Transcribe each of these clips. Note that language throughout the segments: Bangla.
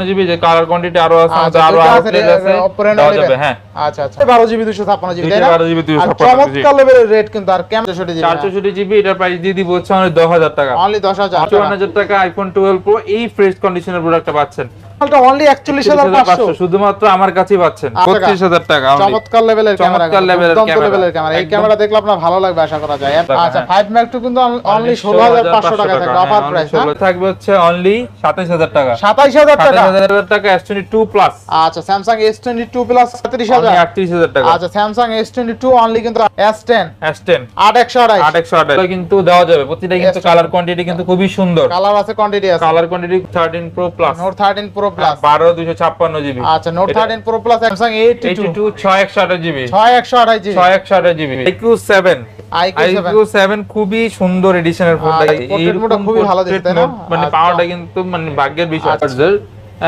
জিবি যে কালার কোয়ান্টিটি আরও আছে আচ্ছা, আরও আছে, আউটলেট আছে দেওয়া যাবে হ্যাঁ। আচ্ছা আচ্ছা। জিবি জিবি তাই না? 12 GB 256 চমৎকার লেভেলের রেট কিন্তু আর কেমন জিবি জিবি এটার প্রাইস দিয়ে দিব হচ্ছে আমাদের দশ হাজার টাকা। অনলি দশ হাজার চুয়ান্ন হাজার টাকা আইফোন টুয়েলভ প্রো এই ফ্রেশ কন্ডিশনের প্রোডাক্টটা পাচ্ছেন। অনলি একচল্লিশ হাজার পাঁচশো। 500 শুধুমত্র আমার কাছেই পাচ্ছেন। আচ্ছা, বত্রিশ হাজার টাকা চমৎকার লেভেলের চমৎকার level-এর দুর্দান্ত camera। লেভেলের ক্যামেরা এই ক্যামেরা দেখলে আপনার ভালো লাগবে আশা করা যায়। আচ্ছা হ্যাঁ। ফাইভ ম্যাক টু কিন্তু অনলি ষোলো হাজার পাঁচশো টাকা থাকবে অফার প্রাইস থাকবে হচ্ছে অনলি সাতাইশ হাজার টাকা। সাতাইশ হাজার টাকা? হাজার টাকা এস টোয়েন্টি টু প্লাস আচ্ছা Samsung S twenty two plus সাতত্রিশ হাজার আটত্রিশ হাজার টাকা। আচ্ছা Samsung S twenty two only কিন্তু এস টেন এস টেন আট একশো আড়াই আট একশো কিন্তু দেওয়া যাবে। প্রতিটা কিন্তু কালার কোয়ান্টিটি কিন্তু খুবই সুন্দর। কালার আছে কোয়ান্টিটি আছে। Colour quantity thirteen pro plus note thirteen pro plus বারো দুশো ছাপ্পান্ন জিবি আচ্ছা note thirteen pro plus Samsung eighty two ছয় একশো আঠাশ জিবি ছয় একশো আড়াই জিবি ছয় একশো আঠাশ GB iQOO seven iQOO seven খুবই সুন্দর এডিশনের ফোন এই ফোনটা খুবই ভালো দেখতে, না? মানে পাওয়ারটা পাওয়াটা কিন্তু মানে ভাগ্যের বিষয়। আচ্ছা। হ্যাঁ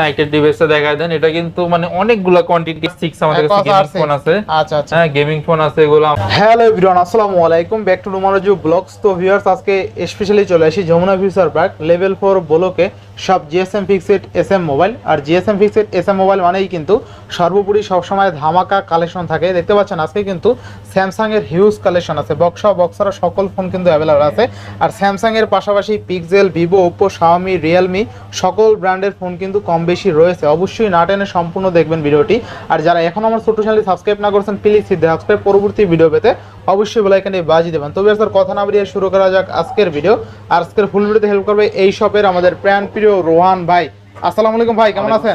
একটা ডিভাইসটা দেখা দেন। এটা কিন্তু মানে অনেকগুলো কোয়ান্টিটি সিক্স আমাদের কাছে গেমিং ফোন আছে। আচ্ছা আচ্ছা। হ্যাঁ গেমিং ফোন আছে এগুলো। হ্যালো এভরিওয়ান আসসালামু আলাইকুম। ব্যাক টু রুমারজু ব্লগস তো ভিউয়ার্স আজকে স্পেশালি চলে আসি Jamuna future park level four ব্লকে সব GSM fixed S M mobile আর GSM fixed S M mobile মানেই কিন্তু সর্বোপরি সবসময় ধামাকা কালেকশন থাকে। দেখতে পাচ্ছেন আজকে কিন্তু স্যামসাং এর হিউজ কালেকশন আছে। বক্সা বক্সারা সকল ফোন কিন্তু অ্যাভেলেবল আছে। আর স্যামসাং এর পাশাপাশি Pixel Vivo Oppo Xiaomi Realme সকল ব্র্যান্ডের ফোন কিন্তু কম বেশি রয়েছে অবশ্যই না টেনে সম্পূর্ণ দেখবেন ভিডিওটি। আর যারা এখন আমার ছোট চ্যানেল সাবস্ক্রাইব না করছেন প্লিজ সাবস্ক্রাইব পরবর্তী ভিডিও পেতে অবশ্যই বেলাইকানে বাজি দেবেন। তবে স্যার কথা না বেরিয়ে শুরু করা যাক আজকের ভিডিও আর আজকের ফুল ভিডিওতে হেল্প করবে এই শপের আমাদের প্রাণ প্রিয় রোহান ভাই। আসসালামু আলাইকুম ভাই কেমন আছেন?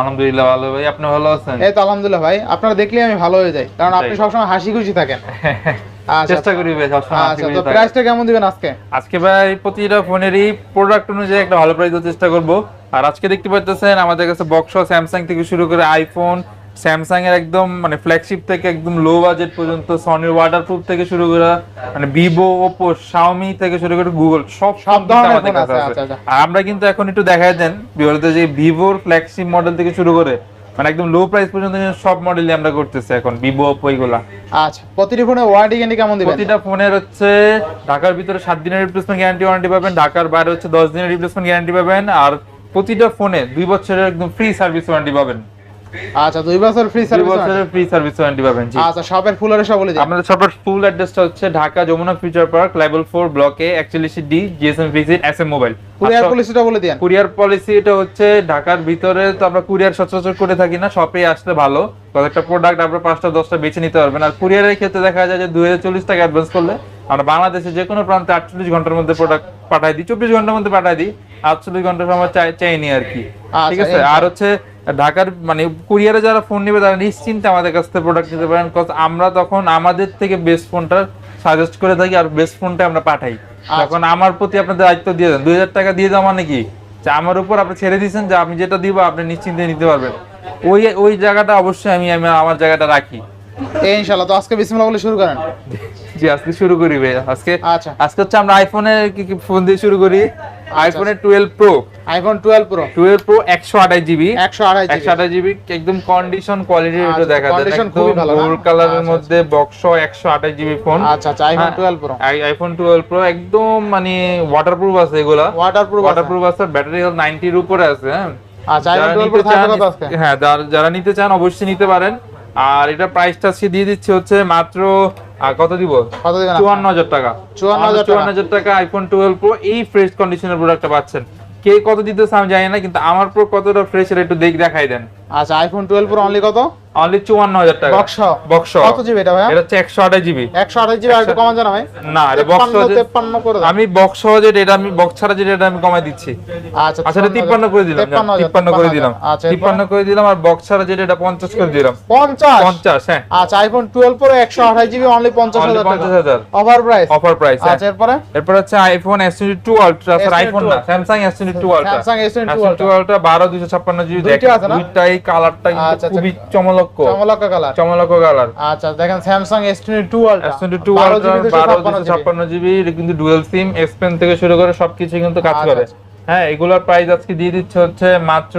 আলহামদুলিল্লাহ ভালো ভাই আপনি ভালো আছেন? এই তো আলহামদুলিল্লাহ ভাই আপনারা দেখলে আমি ভালো হয়ে যাই কারণ আপনি সবসময় হাসি খুশি থাকেন। চেষ্টা করি ভাই সবসময় হাসি খুশি প্রাইসটা কেমন দিবেন আজকে? আজকে ভাই প্রতিটা ফোনেরই প্রোডাক্ট অনুযায়ী একটা ভালো প্রাইস দেওয়ার চেষ্টা করব। আর আজকে দেখতে পাচ্ছেন আমাদের কাছে বক্স স্যামসাং থেকে শুরু করে আইফোন স্যামসাং এর একদম মানে ফ্ল্যাগশিপ থেকে একদম লো বাজেট পর্যন্ত সনির ওয়াটারপ্রুফ থেকে শুরু করে মানে ভিভো ওপো শাওমি থেকে শুরু করে গুগল সব সব আমাদের কাছে আছে, আছে। আচ্ছা, আচ্ছা। আর আমরা কিন্তু এখন একটু দেখাই দেন বিবলতে যে ভিভোর ফ্ল্যাগশিপ মডেল থেকে শুরু করে মানে একদম লো প্রাইস পর্যন্ত সব মডেলই আমরা করতেছি এখন ভিভো ওপো এগুলা। আচ্ছা প্রতিটি ফোনে ওয়ারেন্টি গ্যারান্টি কেমন দিবেন? প্রতিটা ফোনের হচ্ছে ঢাকার ভিতরে সাত দিনের রিপ্লেসমেন্ট গ্যারান্টি ওয়ারেন্টি পাবেন ঢাকার বাইরে হচ্ছে দশ দিনের রিপ্লেসমেন্ট গ্যারান্টি পাবেন আর প্রতিটা ফোনে দুই বছরের একদম ফ্রি সার্ভিস ওয়ারেন্টি পাবেন। আচ্ছা দুই বছর ফ্রি দুই সার্ভিস বছরের ফ্রি সার্ভিস ওয়ারেন্টি পাবেন জি। আচ্ছা শপের ফুল এসে বলে দিন। আমাদের শপের ফুল অ্যাড্রেসটা হচ্ছে Dhaka Jamuna future park level four ব্লকে একচল্লিশ D GSM visit S M mobile courier পলিসিটা বলে দিন। কুরিয়ার পলিসি এটা হচ্ছে ঢাকার ভিতরে তো আমরা কুরিয়ার সচরাচর করে থাকি না শপে আসলে ভালো। কয়েকটা প্রোডাক্ট আপনার পাঁচটা দশটা বেছে নিতে পারবেন। আর কুরিয়ারের ক্ষেত্রে দেখা যায় যে দুই হাজার চল্লিশ টাকা অ্যাডভান্স করলে আমরা বাংলাদেশে যে কোনো প্রান্তে আটচল্লিশ ঘণ্টার মধ্যে প্রোডাক্ট পাঠাই দিই চব্বিশ ঘণ্টার মধ্যে পাঠাই দিই আটচল্লিশ ঘণ্টার সময় চাই চাইনি আর কি। আচ্ছা, ঠিক আছে? আর হচ্ছে ঢাকার মানে কুরিয়ারে যারা ফোন নেবে তারা নিশ্চিন্তে আমাদের কাছ থেকে প্রোডাক্ট নিতে পারেন কজ আমরা তখন আমাদের থেকে বেস্ট ফোনটা সাজেস্ট করে থাকি আর বেস্ট ফোনটা আমরা পাঠাই। এখন আমার প্রতি আপনাদের দায়িত্ব দিয়ে দেন দুই হাজার টাকা দিয়ে দেওয়া মানে কি? যে আমার উপর আপনি ছেড়ে দিয়েছেন যে আমি যেটা দিব আপনি নিশ্চিন্তে নিতে পারবেন। ওই ওই জায়গাটা অবশ্যই আমি আমি আমার জায়গাটা রাখি। এই ইনশাআল্লাহ তো আজকে বিসমিল্লাহ বলে শুরু করেন। জি আজকে শুরু করি ভাই আজকে আচ্ছা। আজকে হচ্ছে আমরা আইফোনের কি কি ফোন দিয়ে শুরু করি? আইফোনের twelve pro iPhone twelve pro twelve pro একশো আঠাশ জিবি একশো আড়াই একশো আঠাশ জিবি একদম কন্ডিশন কোয়ালিটি আচ্ছা, একটু দেখা যায়। condition খুবই ভালো গোল্ড কালারের আচ্ছা, মধ্যে বক্স একশো আঠাশ জিবি ফোন আচ্ছা আচ্ছা iPhone twelve pro iPhone twelve pro একদম মানে ওয়াটারপ্রুফ আছে এগুলা। ওয়াটারপ্রুফ ওয়াটারপ্রুফ আছে ব্যাটারি হেলথ নাইনটির উপরে আছে হ্যাঁ। আচ্ছা আইফোন যারা টুয়েলভ নিতে প্রো থাকবে কত আজকে? হ্যাঁ যারা নিতে চান অবশ্যই নিতে পারেন। আর এটা প্রাইসটা আজকে দিয়ে দিচ্ছে হচ্ছে মাত্র কত দিব? কত দিবেন চুয়ান্ন হাজার টাকা। 54,000 টাকা। চুয়ান্ন হাজার টাকা আইফোন টুয়েলভ প্রো এই ফ্রেশ কন্ডিশনের প্রোডাক্টটা পাচ্ছেন। কে কত দিতেছে আমি জানি না কিন্তু আমার প্রো কতটা ফ্রেশ এটা একটু দেখ দেখাই দেন। আচ্ছা আইফোন টুয়েলভ প্রো অনলি কত? অনলি চুয়ান্ন হাজার টাকা। বক্স বক্স কত জিবি এটা ভাই এটা হচ্ছে একশো আঠাশ জিবি একশো আঠাশ জিবি আর একটু কমান জানা ভাই। না এটা বক্স তেপ্পান্ন তেপ্পান্ন করে দাও। আমি বক্স সহজে এটা আমি বক্স ছাড়া যেটা এটা আমি কমাই দিচ্ছি। আচ্ছা আচ্ছা এটা তিপ্পান্ন করে দিলাম। তেপ্পান্ন হাজার, তিপ্পান্ন করে দিলাম। আচ্ছা তিপ্পান্ন করে দিলাম আর বক্স ছাড়া যেটা এটা পঞ্চাশ করে দিলাম। পঞ্চাশ? পঞ্চাশ হ্যাঁ। আচ্ছা আইফোন টুয়েলভ প্রো একশো আঠাশ জিবি অনলি পঞ্চাশ Only হাজার। টাকা 50,000 অফার প্রাইস অফার প্রাইস আচ্ছা এরপরে? এরপর হচ্ছে iPhone S twenty two ultra sir iPhone না Samsung twenty two ultra Samsung S two ultra GB দুইটা আছে না? দুইটাই কালারটা আচ্ছা, আচ্ছা। খুবই চমলক্ষ চমলক্কা কালার। চমলক্ষ কালার। আচ্ছা দেখেন টোয়েন্টি টু আলট্রা বারো দুশো ছাপ্পান্ন জিবি এটা কিন্তু ডুয়েল সিম পেন থেকে শুরু করে সবকিছু কিন্তু কাজ আচ্ছা, করে। হ্যাঁ এগুলোর প্রাইস আজকে দিয়ে দিচ্ছে হচ্ছে মাত্র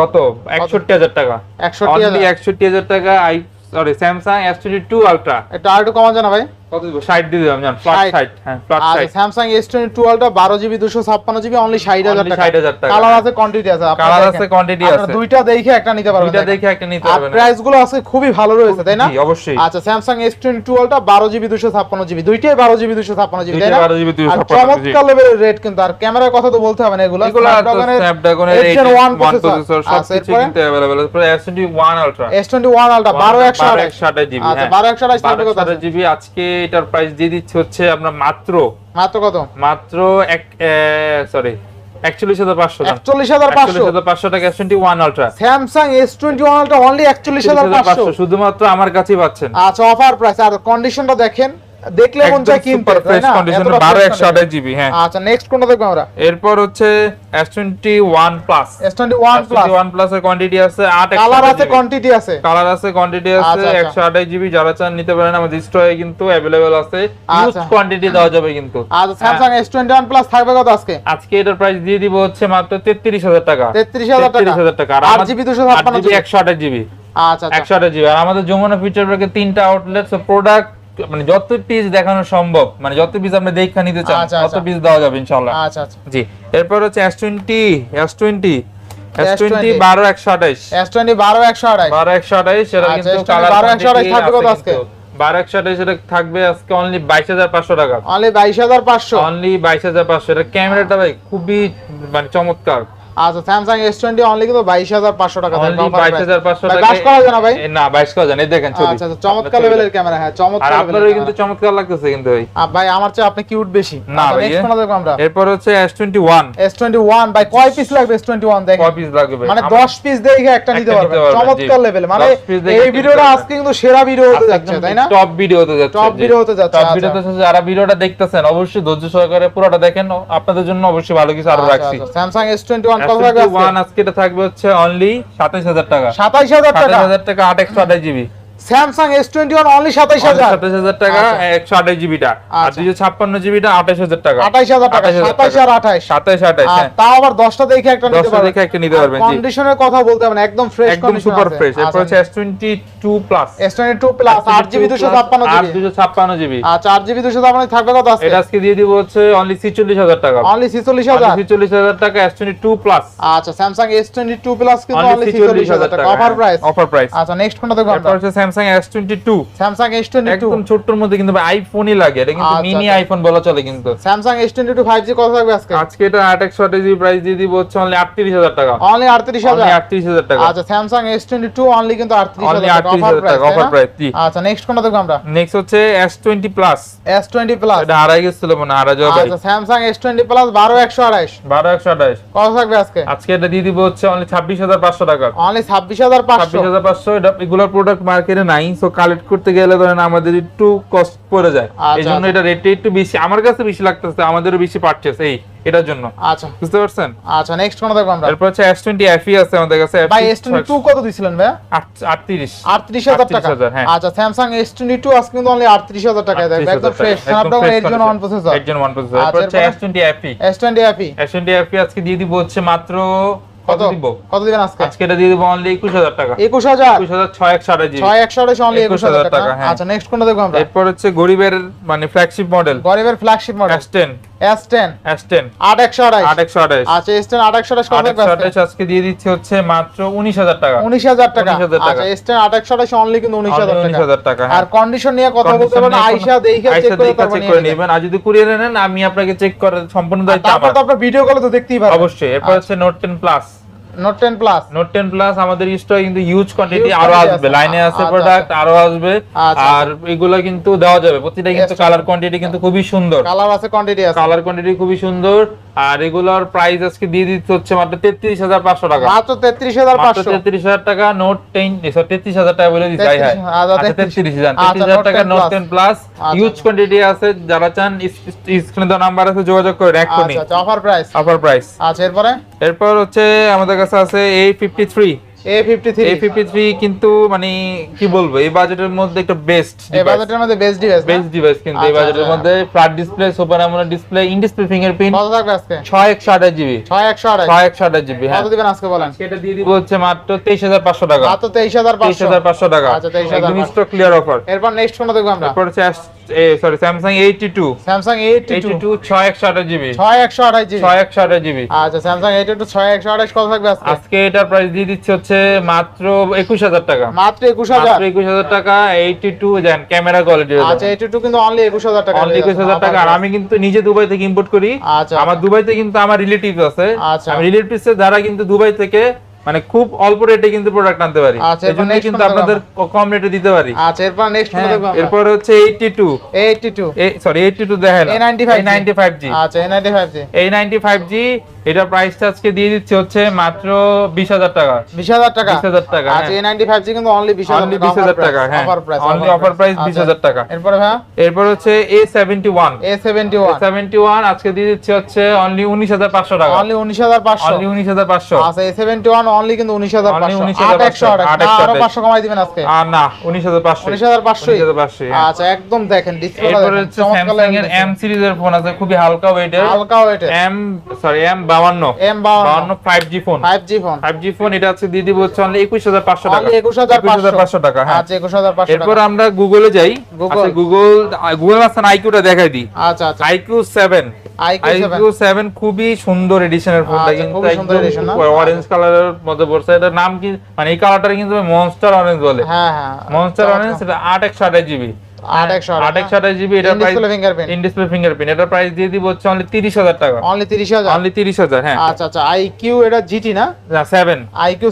কত? একষট্টি হাজার টাকা। একষট্টি অনলি হাজার। একষট্টি হাজার টাকা I sorry Samsung S twenty two ultra এটা আর একটু কমান জানা ভাই। কত দিব 60 দিয়ে দিলাম জান ফ্ল্যাট 60 60 হ্যাঁ ফ্ল্যাট আচ্ছা 60 স্যামসাং এস টোয়েন্টি টুয়েলভটা বারো জিবি দুশো ছাপ্পান্ন জিবি অনলি ষাট হাজার Only টাকা 60,000 টাকা। কালার আছে কোয়ান্টিটি আছে আপনারা কালার দেখেন। আছে কোয়ান্টিটি আপনারা আছে দুইটা দেখে একটা নিতে পারবেন দুইটা দেখেন। দেখে একটা নিতে আর পারবেন প্রাইস গুলো আছে খুবই ভালো রয়েছে তাই না জি, অবশ্যই আচ্ছা স্যামসাং এস টোয়েন্টি টুয়েলভটা বারো জিবি দুশো ছাপ্পান্ন জিবি দুইটাই বারো জিবি দুশো ছাপ্পান্ন জিবি তাই দুইটাই না 12 GB 256 আর জি। চমৎকার লেভেলের রেট কিন্তু আর ক্যামেরার কথা তো বলতে হবে না এগুলো এগুলো Snapdragon এর স্ন্যাপড্রাগনের 8 Gen 1 1 processor। প্রসেসর আচ্ছা, সবকিছু এরপরে? কিন্তু अवेलेबल আছে পুরো S21 ultra S twenty one ultra বারো একশো আঠাশ 128 জিবি আচ্ছা বারো একশো আঠাশ থাকবে কত আছে? জিবি আজকে এটার প্রাইস দিয়ে দিচ্ছে হচ্ছে আপনার মাত্র মাত্র কত? মাত্র এক সরি 41500 টাকা একচল্লিশ হাজার পাঁচশো। 41500 টাকা S21 ultra Samsung S twenty one ultra only একচল্লিশ হাজার পাঁচশো। শুধুমাত্র আমার কাছেই পাচ্ছেন। আচ্ছা অফার প্রাইস আর কন্ডিশনটা দেখেন। দেখলে মন চায় কিনতে ফ্রেশ? কন্ডিশনে 12 128 জিবি হ্যাঁ। আচ্ছা নেক্সট কোনটা দেখব আমরা? এরপর হচ্ছে S21 plus S twenty one plus S21 plus এর কোয়ান্টিটি আছে 8 কালার আছে কোয়ান্টিটি আছে। কালার আছে কোয়ান্টিটি আছে আচ্ছা, আচ্ছা। একশো আঠাশ জিবি যারা চান নিতে পারেন আমাদের স্টোরে কিন্তু অ্যাভেলেবেল আছে। ইউজ আচ্ছা। কোয়ান্টিটি দেওয়া যাবে কিন্তু। আচ্ছা এস টোয়েন্টি ওয়ান প্লাস থাকবে কত আজকে? আজকে এটার প্রাইস দিয়ে দিব হচ্ছে মাত্র তেত্রিশ হাজার টাকা। তেত্রিশ হাজার টাকা। 33,000 টাকা। আট জিবি দুশো ছাপ্পান্ন জিবি একশো আঠাশ জিবি আচ্ছা আচ্ছা। একশো আঠাশ জিবি আর আমাদের যমুনা ফিচার পার্কে তিনটা আউটলেট প্রোডাক্ট মানে যত পিস দেখানো সম্ভব মানে যত পিস আপনি দেখা নিতে চান আচ্ছা, তত আচ্ছা। পিস দেওয়া যাবে ইনশাল্লাহ আচ্ছা আচ্ছা। জি এরপর হচ্ছে S twenty S twenty S S20 twenty বারো একশো আঠাশ এস টোয়েন্টি বারো একশো আঠাশ বারো একশো আঠাশ সেটা আচ্ছা, কিন্তু S20 কালার 12 128 থাকবে কত আজকে? বারো একশো আঠাশ সেটা থাকবে আজকে অনলি বাইশ হাজার পাঁচশো টাকা। অনলি বাইশ হাজার পাঁচশো। অনলি বাইশ হাজার পাঁচশো। এটা ক্যামেরাটা ভাই খুবই মানে চমৎকার। আচ্ছা স্যামসাং এস টোয়েন্টি অনলি কিন্তু বাইশ হাজার পাঁচশো টাকা থাকবে অনলি offer বাইশ price। হাজার পাঁচশো ভাই, টাকা। বাস করা যায় না ভাই? না বাইশ করা যায় না, এই দেখেন ছবি। আচ্ছা আচ্ছা চমৎকার লেভেলের ক্যামেরা হ্যাঁ আর চমৎকার আপনারও কিন্তু চমৎকার লাগতেছে কিন্তু ভাই। ভাই আমার চেয়ে আপনি কিউট বেশি। না ভাই, নেক্সট এ- কোনটা আমরা। এরপর হচ্ছে S twenty one S twenty one ভাই কয় পিস লাগবে এস টোয়েন্টি ওয়ান দেখেন? কয় পিস লাগবে? মানে আমার- দশ পিস দেখে একটা নিতে পারবেন, চমৎকার লেভেল মানে 10 এই ভিডিওটা আজকে কিন্তু সেরা ভিডিও হতে যাচ্ছে তাই না? টপ ভিডিও হতে যাচ্ছে জি। video হতে যাচ্ছে, টপ আচ্ছা। ভিডিও হতে যাচ্ছে যারা ভিডিওটা দেখতেছেন অবশ্যই ধৈর্য সহকারে পুরোটা দেখেন আপনাদের জন্য অবশ্যই ভালো কিছু আরও রাখছি। স্যামসাং এস টোয়েন্টি ওয়ান আজকে থাকবে হচ্ছে অনলি সাতাইশ হাজার টাকা। সাতাইশ হাজার টাকা? হাজার টাকা আট একশো আঠাশ GB. Samsung S twenty one only সাতাইশ হাজার। সাতাইশ হাজার টাকা আচ্ছা। একশো আঠাশ জিবিটা আর আচ্ছা। দুইশো ছাপ্পান্ন জিবিটা আঠাশ হাজার টাকা। হাজার টাকা সাতাইশ আর সাতাইশ হ্যাঁ। তাও আবার দশটা দেখে একটা নিতে দশটা পারবেন দেখে একটা নিতে পারবেন, জি। কন্ডিশনের কথা বলতে হবে না একদম ফ্রেশ একদম সুপার ফ্রেশ এরপর হচ্ছে S twenty two plus S twenty two plus আট জিবি দুশো ছাপ্পান্ন দুশো ছাপ্পান্ন জিবি আচ্ছা আট জিবি দুশো ছাপ্পান্ন থাকবে কত আজকে? এটা আজকে দিয়ে দিব হচ্ছে অনলি ছিচল্লিশ হাজার টাকা। অনলি ছিচল্লিশ হাজার? ছিচল্লিশ হাজার টাকা এস টোয়েন্টি টু প্লাস আচ্ছা Samsung S twenty two plus কিন্তু অনলি ছিচল্লিশ হাজার টাকা। অফার প্রাইস অফার প্রাইস আচ্ছা নেক্সট কোনটা দেখব হচ্ছে Samsung S twenty two Samsung S twenty একদম ছোট্টর মধ্যে কিন্তু আইফোনই লাগে। এটা কিন্তু আচ্ছা, মিনি আচ্ছা। আইফোন বলা চলে কিন্তু। Samsung S twenty two five G কত থাকবে আজকে? আজকে এটা আট একশো জিবি প্রাইস দিয়ে দিব হচ্ছে অনলি আটত্রিশ হাজার টাকা। অনলি আটত্রিশ হাজার? আটত্রিশ হাজার টাকা। আচ্ছা Samsung S twenty two only কিন্তু আটত্রিশ হাজার টাকা অফার প্রাইস আচ্ছা নেক্সট কোনটা দেখব আমরা? নেক্সট হচ্ছে S twenty plus S twenty plus এটা হারাই গেছিল মনে হারা যাওয়া আচ্ছা স্যামসাং এস টোয়েন্টি প্লাস বারো একশো আড়াইশ। বারো একশো আঠাশ কত থাকবে আজকে? আজকে এটা দিয়ে দিব হচ্ছে অনলি ছাব্বিশ হাজার পাঁচশো টাকা। অনলি ছাব্বিশ হাজার পাঁচশো। ছাব্বিশ হাজার পাঁচশো এটা এগুলোর প্রোডাক্ট মার্কেটে নাই সো কালেক্ট করতে গেলে ধরেন আমাদের একটু কস্ট পড়ে যায়। আচ্ছা, এই জন্য আচ্ছা। এটা রেটটা একটু বেশি আমার কাছে বেশি লাগতেছে আমাদেরও বেশি পারচেস এই এটার জন্য। আচ্ছা। বুঝতে পারছেন? আচ্ছা নেক্সট কোনটা দেখব আমরা। এরপর হচ্ছে এস টোয়েন্টি এফি আছে আমাদের কাছে ভাই এস টোয়েন্টি টু কত দিছিলেন ভাই আটত্রিশ। আটত্রিশ হাজার টাকা। হ্যাঁ। আচ্ছা টোয়েন্টি টু আজকে কিন্তু অনলি আটত্রিশ হাজার টাকায় দেখবে একদম fresh Snapdragon eight Gen one processor eight Gen one processor আচ্ছা, এরপর হচ্ছে এরপরে? S twenty FE S twenty FE S twenty আজকে দিয়ে দিব হচ্ছে মাত্র কত? কত দিব? কত দিবেন আজকে? আজকে এটা দিয়ে দিব অনলি একুশ হাজার টাকা। অনলি টাকা। আচ্ছা নেক্সট কোনটা দেখব আমরা? এরপর হচ্ছে গরিবের মানে ফ্ল্যাগশিপ মডেল গরিবের flagship model S ten S ten S ten আট একশো আড়াইশ আট একশো আঠাশ আচ্ছা এস টেন আট একশো আড়াইশ কত আট আজকে? দিয়ে দিচ্ছে হচ্ছে মাত্র উনিশ হাজার টাকা। উনিশ হাজার টাকা। 19,000 টাকা। আচ্ছা এস টেন আট একশো আড়াইশ অনলি কিন্তু উনিশ হাজার উনিশ টাকা। হাজার টাকা। আর কন্ডিশন নিয়ে কথা বলতে Condition পারেন নিয়ে দেখে চেক করে নেবেন। আর যদি কুরিয়ারে নেন আমি আপনাকে চেক করার সম্পূর্ণ দায়িত্ব আমার। আপনার ভিডিও কলে তো দেখতেই পারবেন। অবশ্যই। এরপর হচ্ছে Note plus Note ten plus Note ten plus আমাদের স্টক কিন্তু হিউজ কোয়ান্টিটি আরও আসবে লাইনে আছে আচ্ছা, প্রোডাক্ট আরও আসবে আচ্ছা, আর এগুলো কিন্তু দেওয়া যাবে। প্রতিটা কিন্তু কালার কোয়ান্টিটি কিন্তু খুবই সুন্দর। কালার আছে কোয়ান্টিটি আছে। কালার কোয়ান্টিটি খুবই সুন্দর। আর এগুলোর প্রাইস আজকে দিয়ে দিতে হচ্ছে মাত্র তেত্রিশ হাজার পাঁচশো টাকা। মাত্র তেত্রিশ হাজার পাঁচশো। তেত্রিশ হাজার টাকা নোট টেন তেত্রিশ হাজার টাকা বলে দিচ্ছি 33, হ্যাঁ? আচ্ছা, আচ্ছা 33 তেত্রিশ হাজার টাকা Note ten plus huge. Quantity আছে যারা চান স্ক্রিনে তো নাম্বার আছে যোগাযোগ করে এক আচ্ছা অফার প্রাইস অফার প্রাইস আচ্ছা এরপরে? এরপর হচ্ছে আমাদের কাছে আছে A fifty three A fifty three A fifty three কিন্তু মানে কি বলব এই বাজেটের মধ্যে একটা বেস্ট এই বাজেটের মধ্যে বেস্ট ডিভাইস বেস্ট ডিভাইস কিন্তু এই আচ্ছা, বাজেটের আচ্ছা। মধ্যে flat display super AMOLED display in display fingerprint কত থাকবে আজকে? ছয় একশো আঠাশ জিবি ছয় একশো আড়াই ছয় একশো আঠাশ জিবি হ্যাঁ। কত দিবেন আজকে বলেন? সেটা দিয়ে দিব। হচ্ছে মাত্র তেইশ হাজার পাঁচশো টাকা। মাত্র তেইশ হাজার তেইশ পাঁচশো হাজার পাঁচশো টাকা। আচ্ছা, 23,500 একদম স্টক ক্লিয়ার অফার এরপর নেক্সট কোনটা দেখব আমরা। তারপর হচ্ছে sorry Samsung eighty two Samsung eighty eighty two two ছয় একশো আঠাশ জিবি। ছয় একশো আঠাশ জিবি। ছয় একশো আঠাশ জিবি। আচ্ছা স্যামসাং এইটটি টু ছয় একশো আঠাশ কত থাকবে আজকে? আজকে এটার প্রাইস দিয়ে দিচ্ছে হচ্ছে মাত্র একুশ হাজার টাকা। মাত্র একুশ হাজার? মাত্র একুশ হাজার টাকা এইটটি টু দেন ক্যামেরা কোয়ালিটি আচ্ছা এইটটি টু কিন্তু অনলি একুশ হাজার টাকা অনলি একুশ হাজার টাকা আর আমি কিন্তু নিজে দুবাই থেকে ইম্পোর্ট করি? আচ্ছা। আমার দুবাইতে কিন্তু আমার রিলেটিভ আছে। আচ্ছা। আমি রিলেটিভস দ্বারা কিন্তু দুবাই থেকে মানে খুব অল্প রেটে কিন্তু প্রোডাক্ট আনতে পারি। এজন্য কিন্তু আপনাদের কম রেটে দিতে পারি। আচ্ছা এরপর নেক্সট হ্যাঁ, দেখব এরপর হচ্ছে 82 82 সরি 82 দেখালাম A95 জি আচ্ছা A95G A95G এটা প্রাইসটা আজকে দিয়ে দিচ্ছে হচ্ছে মাত্র বিশ হাজার টাকা। বিশ হাজার টাকা? বিশ হাজার টাকা আচ্ছা এ হ্যাঁ। নাইনটি ফাইভ জি কিন্তু অনলি বিশ হাজার অনলি বিশ হাজার টাকা হ্যাঁ। Offer price only offer price বিশ হাজার টাকা। এরপরে ভাই এরপর হচ্ছে A seventy one A seventy one seventy one আজকে দিয়ে দিচ্ছে হচ্ছে অনলি উনিশ হাজার পাঁচশো টাকা। অনলি উনিশ হাজার পাঁচশো। অনলি উনিশ হাজার পাঁচশো। আচ্ছা এ সেভেন্টি ওয়ান অনলি কিন্তু উনিশ হাজার Only পাঁচশো 19,500 আট একশো। আট আট না, আরও আট। পাঁচশো কমাই দিবেন আজকে। আর না উনিশ হাজার পাঁচশো। উনিশ হাজার পাঁচশো উনিশ হাজার পাঁচশো আচ্ছা একদম দেখেন ডিসপ্লে এরপর হচ্ছে স্যামসাং এর এম সিরিজের ফোন আছে খুবই হালকা ওয়েটের হালকা ওয়েটে এম সরি এম বাউান্ন। M বাউান্ন। Five G phone five G phone five G phone এটা হচ্ছে দিয়ে দিব হচ্ছে অনলি একুশ হাজার পাঁচশো টাকা। একুশ হাজার পাঁচশো। টাকা হ্যাঁ। আচ্ছা একুশ হাজার পাঁচশো এরপর আমরা গুগলে যাই। গুগল গুগল আসেন আইকিউটা দেখাই দিই। আচ্ছা আচ্ছা। আইকিউ সেভেন আইকিউ সেভেন খুবই সুন্দর এডিশনের ফোনটা আচ্ছা, কিন্তু? অরেঞ্জ কালারের মধ্যে পড়ছে। এটার নাম কি মানে এই কালারটা কিন্তু মনস্টার অরেঞ্জ বলে। হ্যাঁ হ্যাঁ। মনস্টার অরেঞ্জ এটা আট একশো আঠাশ GB GB price fingerprint in display fingerprint এটার প্রাইস দিয়ে দিব হচ্ছে অনলি টাকা। অনলি অনলি হ্যাঁ। আচ্ছা আচ্ছা আইকিউ এটা জিটি না? আইকিউ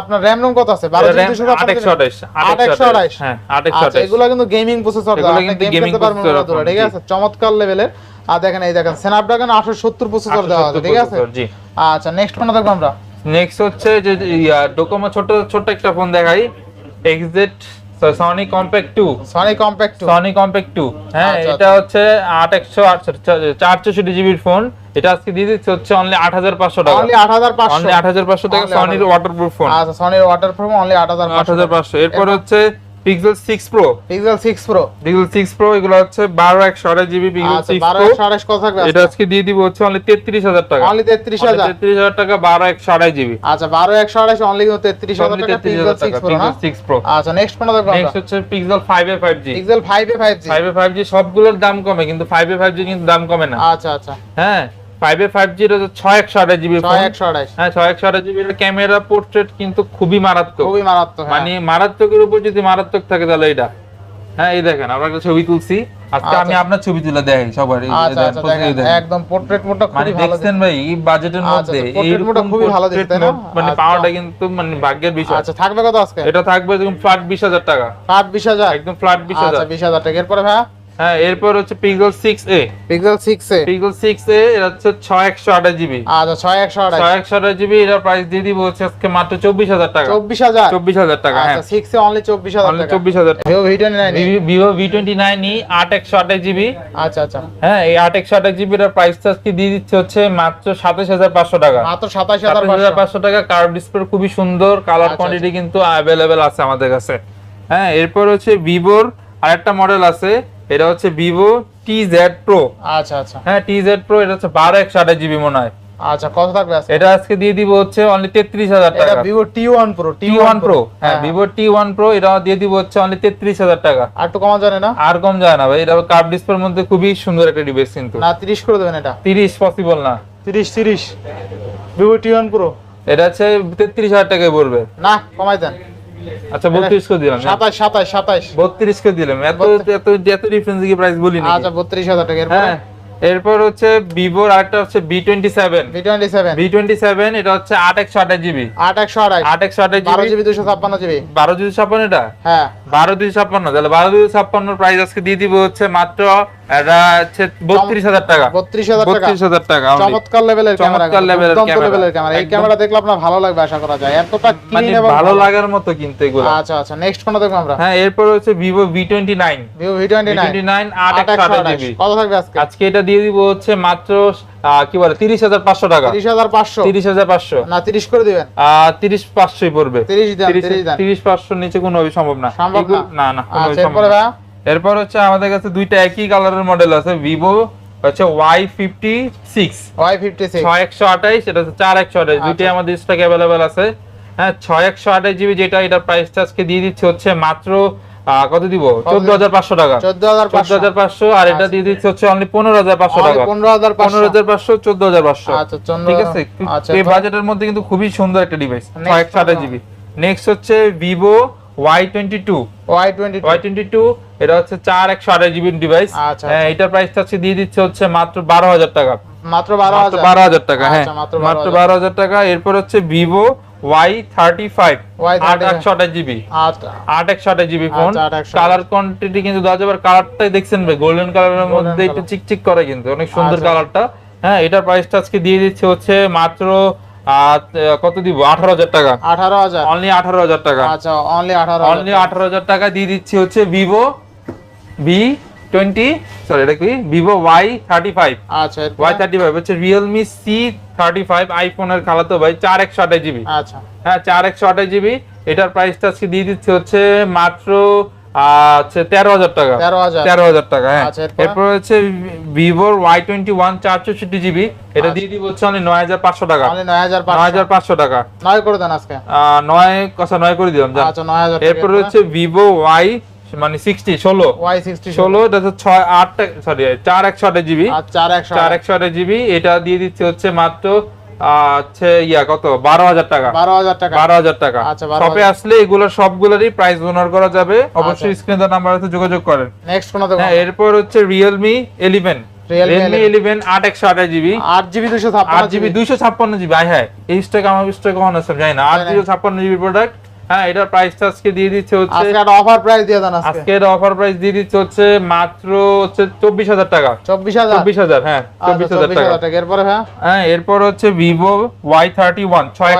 আপনার র্যাম রোম কত আছে? জিবি হ্যাঁ এগুলো কিন্তু গেমিং প্রসেসর এগুলো কিন্তু ঠিক আছে? চমৎকার লেভেলের আর দেখেন এই দেখেন স্ন্যাপড্রাগন আটশো সত্তর প্রসেসর দেওয়া আছে ঠিক আছে? জি। আচ্ছা নেক্সট কোনটা দেখব আমরা। নেক্সট হচ্ছে যে ডোকোমো ছোট ছোট একটা ফোন দেখাই। Sony compact two Sony compact two Sony compact two হ্যাঁ আচ্ছা, এটা হচ্ছে আট একশো চার চৌষট্টি জিবির ফোন এটা আজকে দিয়ে দিচ্ছে হচ্ছে অনলি আট হাজার পাঁচশো টাকা। অনলি আট হাজার পাঁচশো। অনলি আট হাজার পাঁচশো টাকা সনির 8,500 ওয়াটারপ্রুফ ফোন আচ্ছা সনির ওয়াটার প্রুফ অনলি আট হাজার আট হাজার পাঁচশো। এরপর হচ্ছে Pixel six pro Pixel six pro Pixel six pro এগুলো হচ্ছে বারো একশো আঠাশ জিবি পিক্সেল আচ্ছা প্রো একশো আঠাশ কত থাকবে এটা আজকে দিয়ে দিব হচ্ছে অনলি তেত্রিশ হাজার টাকা। অনলি তেত্রিশ হাজার। তেত্রিশ হাজার টাকা বারো একশো আঠাশ জিবি। আচ্ছা বারো একশো আঠাশ অনলি কিন্তু তেত্রিশ হাজার টাকা পিক্সেল সিক্স প্রো না? সিক্স প্রো আচ্ছা নেক্সট কোনটা দেখব নেক্সট হচ্ছে Pixel five A five G Pixel five A five G five A five G সবগুলোর দাম কমে কিন্তু ফাইভ এ ফাইভ জি কিন্তু দাম কমে না। আচ্ছা আচ্ছা। হ্যাঁ? ফাইভ ফাইভ জি ছয় একশো আঠাশ জিবি ছয় একশো আঠাশ হ্যাঁ ছয় একশো আঠাশ জিবি ক্যামেরা পোর্ট্রেট কিন্তু খুবই মারাত্মক খুবই মারাত্মক হ্যাঁ। মানে মারাত্মকের উপর যদি মারাত্মক থাকে তাহলে এটা হ্যাঁ এই দেখেন আমরা একটা ছবি তুলছি আজকে আমি আচ্ছা। আপনার ছবি তুলে দেখাই সবার এই আচ্ছা দেখেন, আচ্ছা প্রত্যেকেই দেখেন দেখেন। একদম পোর্ট্রেট মোডটা মানে খুবই ভালো ভাই আচ্ছা, আচ্ছা? মানে আচ্ছা। পাওয়াটা কিন্তু মানে ভাগ্যের বিষয় আচ্ছা থাকবে কত আজকে এটা থাকবে ফ্ল্যাট বিশ হাজার টাকা বিশ হাজার একদম ফ্ল্যাট বিশ আচ্ছা হাজার বিশ হাজার টাকা এরপরে ভাইয়া হ্যাঁ এরপর হচ্ছে পিক্সেল পিক্সেল পিক্সেল এটা হচ্ছে জিবি আচ্ছা জিবি এটার প্রাইস দিয়ে দিব হচ্ছে আজকে মাত্র চব্বিশ হাজার টাকা। চব্বিশ হাজার? চব্বিশ হাজার টাকা হ্যাঁ। আচ্ছা এ অনলি টাকা। টাকা। ভিভো ভিভো ই জিবি আচ্ছা আচ্ছা। হ্যাঁ এই জিবির প্রাইস আজকে দিয়ে দিচ্ছে হচ্ছে মাত্র সাতাশ হাজার পাঁচশো টাকা। মাত্র সাতাশ হাজার সাতাশ হাজার পাঁচশো। টাকা কার্ভ ডিসপ্লে খুবই সুন্দর কালার আচ্ছা, কোয়ান্টিটি কিন্তু আছে আমাদের কাছে। হ্যাঁ এরপর হচ্ছে ভিভোর আরেকটা মডেল আছে এটা হচ্ছে ভিভো টি জেড প্রো আচ্ছা আচ্ছা। হ্যাঁ টি জেড প্রো এটা হচ্ছে বারো একশো আঠাশ জিবি মনে হয়। আচ্ছা কত থাকবে এটা আজকে দিয়ে দিব হচ্ছে অনলি তেত্রিশ হাজার টাকা। Vivo T one pro T one pro হ্যাঁ ভিভো টি ওয়ান প্রো এটা দিয়ে দিব হচ্ছে অনলি তেত্রিশ হাজার টাকা। আর একটু কমা জানে না? আর কম যায় না ভাই এটা কার্ভ ডিসপ্লের মধ্যে খুবই সুন্দর একটা ডিভাইস কিন্তু। না তিরিশ করে দেবেন এটা। তিরিশ পসিবল না। তিরিশ তিরিশ। ভিভো টি ওয়ান প্রো এটা হচ্ছে তেত্রিশ হাজার টাকায় পড়বে। না কমাই দেন। আচ্ছা বত্রিশ করে দিলাম সাতাশ সাতাশ সাতাশ। বত্রিশ করে দিলাম। এত এত এত ডিফারেন্স কি প্রাইস বলি না আচ্ছা বত্রিশ হাজার টাকা। এরপর? হ্যাঁ এরপর হচ্ছে ভিভোর আরেকটা হচ্ছে V twenty seven V twenty seven V twenty seven এটা হচ্ছে আট একশো আঠাশ জিবি আট একশো আঠাশ। আট একশো আঠাশ জিবি দুশো ছাপ্পান্ন জিবি। বারো জিবি ছাপ্পান্ন এটা? হ্যাঁ। বারো দুই ছাপ্পান্ন তাহলে বারো দুই ছাপ্পান্ন প্রাইস আজকে দিয়ে দিব হচ্ছে মাত্র এটা হচ্ছে বত্রিশ হাজার টাকা। বত্রিশ হাজার বত্রিশ হাজার টাকা চমৎকার লেভেলের ক্যামেরা চমৎকার। লেভেলের এই ক্যামেরা দেখলে আপনার ভালো লাগবে আশা করা যায়। এতটা মানে ভালো লাগার মতো কিন্তু এগুলো। আচ্ছা আচ্ছা নেক্সট কোনটা দেখব আমরা? হ্যাঁ এরপর হচ্ছে Vivo V twenty nine Vivo V twenty twenty nine nine আট একশো কত থাকবে আজকে? আজকে এটা দিয়ে দিব হচ্ছে মাত্র কি বলে তিরিশ হাজার পাঁচশো টাকা। তিরিশ হাজার পাঁচশো? তিরিশ হাজার পাঁচশো। না তিরিশ করে দিবেন। তিরিশ পাঁচশোই পড়বে। তিরিশ পাঁচশোর নিচে কোনো সম্ভব না। না? না আচ্ছা এরপরে হচ্ছে আমাদের কাছে দুইটা একই কালারের মডেল আছে ভিভো হচ্ছে Y fifty six Y fifty six ছয় একশো আঠাইশ এটা হচ্ছে চার একশো আঠাইশ। আচ্ছা। দুইটাই আমাদের স্টক অ্যাভেলেবেল আছে। হ্যাঁ ছয় একশো আঠাইশ জিবি যেটা এটার প্রাইসটা আজকে দিয়ে দিচ্ছে হচ্ছে মাত্র কত দিব? চোদ্দ হাজার পাঁচশো টাকা। চোদ্দ হাজার পাঁচশো। আর এটা দিয়ে দিচ্ছে হচ্ছে অনলি পনেরো হাজার পাঁচশো টাকা। পনেরো হাজার পনেরো পাঁচশো হাজার পাঁচশো চোদ্দ হাজার পাঁচশো। আচ্ছা ঠিক আছে? আচ্ছা এই বাজেটের মধ্যে কিন্তু খুবই সুন্দর একটা ডিভাইস একশো আঠাশ জিবি নেক্সট হচ্ছে Vivo Y twenty two Y twenty Y twenty two এটা হচ্ছে চার একশো আঠাশ জিবি ডিভাইস আচ্ছা, এটার প্রাইসটা হচ্ছে দিয়ে দিচ্ছে হচ্ছে মাত্র বারো হাজার টাকা। মাত্র বারো হাজার। টাকা হ্যাঁ। আচ্ছা, মাত্র মাত্র 12,000 বারো হাজার টাকা। এরপর হচ্ছে Vivo Y thirty five Y35 আট একশো আঠাশ জিবি আচ্ছা আট একশো আঠাশ জিবি ফোন আচ্ছা, 828 কালার কোয়ান্টিটি কিন্তু দেওয়া যাবে কালারটাই দেখছেন ভাই গোল্ডেন কালারের মধ্যে একটু। চিকচিক করে কিন্তু অনেক সুন্দর আচ্ছা। কালারটা হ্যাঁ এটার প্রাইসটা আজকে দিয়ে দিচ্ছে হচ্ছে মাত্র কত দিব? আঠারো হাজার টাকা। আঠারো হাজার। অনলি আঠারো হাজার টাকা। আচ্ছা অনলি আঠারো অনলি আঠারো হাজার টাকা দিয়ে দিচ্ছি হচ্ছে ভিভো ভি টোয়েন্টি সরি এটা কি? ভিভো ওয়াই থার্টি ফাইভ আচ্ছা? ওয়াই থার্টি ফাইভ হচ্ছে রিয়েলমি সি থার্টি ফাইভ আইফোনের খালাতো ভাই চার একশো আঠাশ জিবি। আচ্ছা। হ্যাঁ চার একশো আঠাশ জিবি। এটার প্রাইসটা আজকে দিয়ে দিচ্ছে হচ্ছে মাত্র আহ, হচ্ছে তেরো হাজার টাকা। তেরো হাজার। টাকা হ্যাঁ। আচ্ছা, এরপর? হচ্ছে ভিভোর ওয়াই টোয়েন্টি ওয়ান চার চৌষট্টি জিবি। এটা দিয়ে দিব হচ্ছে অনলি নয় হাজার পাঁচশো টাকা। নয় হাজার পাঁচশো। টাকা। নয় করে দেন আজকে। নয় কথা নয় করে দিলাম। আচ্ছা এরপর হচ্ছে ভিভো ওয়াই মানে সিক্সটি ষোলো। ওয়াই সিক্সটি ষোলো। এটা হচ্ছে ছয় আট সরি চার একশো আঠাশ জিবি আর চার একশো চার একশো আঠাশ জিবি এটা দিয়ে দিচ্ছে হচ্ছে মাত্র আহ, হচ্ছে ইয়া কত? বারো হাজার টাকা। বারো হাজার টাকা। বারো হাজার টাকা। আচ্ছা, 12,000 শপে আসলে এগুলো সবগুলোরই প্রাইস ওনার করা যাবে। অবশ্যই স্ক্রিন নাম্বার আছে যোগাযোগ করেন। নেক্সট কোন হ্যাঁ এরপর হচ্ছে Realme eleven Realme Realme eleven আট একশো আঠাশ জিবি আট জিবি দুশো আট জিবি দুইশো ছাপ্পান্ন জিবি আয় হ্যাঁ এই স্টক আমার স্টক কখন আছে জানি না। আট। দুইশো ছাপ্পান্ন জিবি প্রোডাক্ট হ্যাঁ এটার প্রাইসটা আজকে দিয়ে দিচ্ছে হচ্ছে আজকে একটা অফার প্রাইস দিয়ে দেন আজকে। আজকের অফার প্রাইস দিয়ে দিচ্ছে হচ্ছে মাত্র হচ্ছে চব্বিশ হাজার টাকা। চব্বিশ হাজার? চব্বিশ হাজার হ্যাঁ চব্বিশ আচ্ছা হাজার চব্বিশ টাকা। এরপরে হ্যাঁ? হ্যাঁ এরপর হচ্ছে আঠাশ ছয়